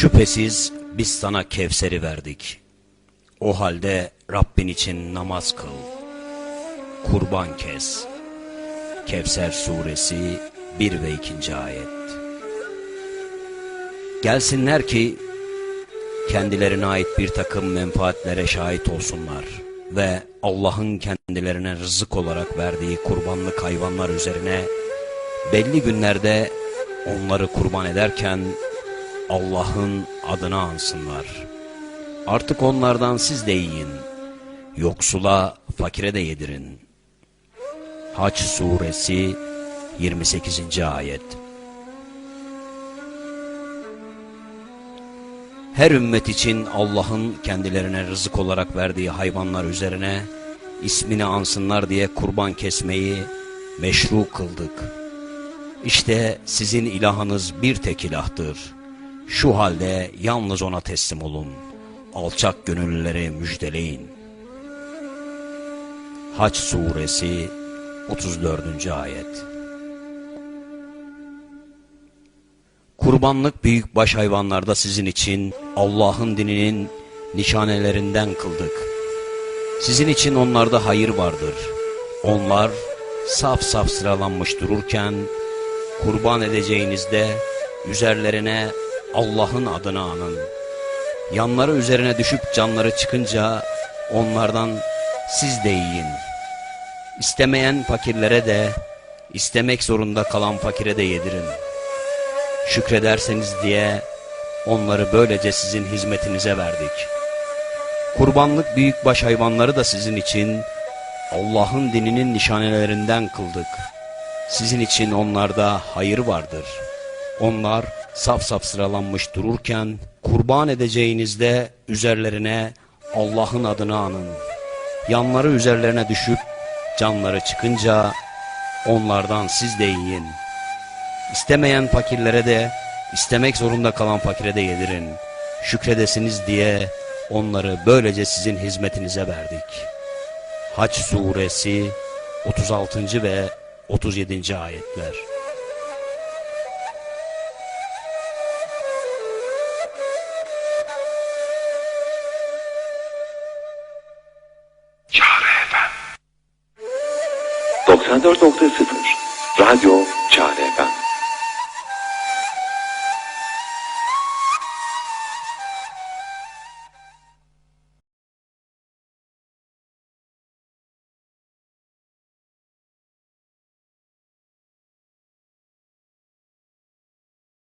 Şüphesiz biz sana Kevser'i verdik. O halde Rabbin için namaz kıl. Kurban kes. Kevser suresi 1 ve 2. ayet. Gelsinler ki kendilerine ait bir takım menfaatlere şahit olsunlar ve Allah'ın kendilerine rızık olarak verdiği kurbanlık hayvanlar üzerine belli günlerde onları kurban ederken Allah'ın adını ansınlar. Artık onlardan siz de yiyin. Yoksula, fakire de yedirin. Haç suresi 28. ayet. Her ümmet için Allah'ın kendilerine rızık olarak verdiği hayvanlar üzerine ismini ansınlar diye kurban kesmeyi meşru kıldık. İşte sizin ilahınız bir tek ilahtır. Şu halde yalnız ona teslim olun. Alçak gönüllüleri müjdeleyin. Haç suresi 34. ayet. Kurbanlık büyük baş hayvanlarda sizin için Allah'ın dininin nişanelerinden kıldık. Sizin için onlarda hayır vardır. Onlar saf saf sıralanmış dururken kurban edeceğinizde üzerlerine Allah'ın adını anın. Yanları üzerine düşüp canları çıkınca onlardan siz de yiyin. İstemeyen fakirlere de, istemek zorunda kalan fakire de yedirin. Şükrederseniz diye onları böylece sizin hizmetinize verdik. Kurbanlık büyükbaş hayvanları da sizin için Allah'ın dininin nişanelerinden kıldık. Sizin için onlarda hayır vardır. Onlar saf saf sıralanmış dururken kurban edeceğinizde üzerlerine Allah'ın adını anın. Yanları üzerlerine düşüp canları çıkınca onlardan siz de yiyin. İstemeyen fakirlere de istemek zorunda kalan fakire de yedirin. Şükredesiniz diye onları böylece sizin hizmetinize verdik. Haç suresi 36. ve 37. ayetler. 94.0 Radyo Çare FM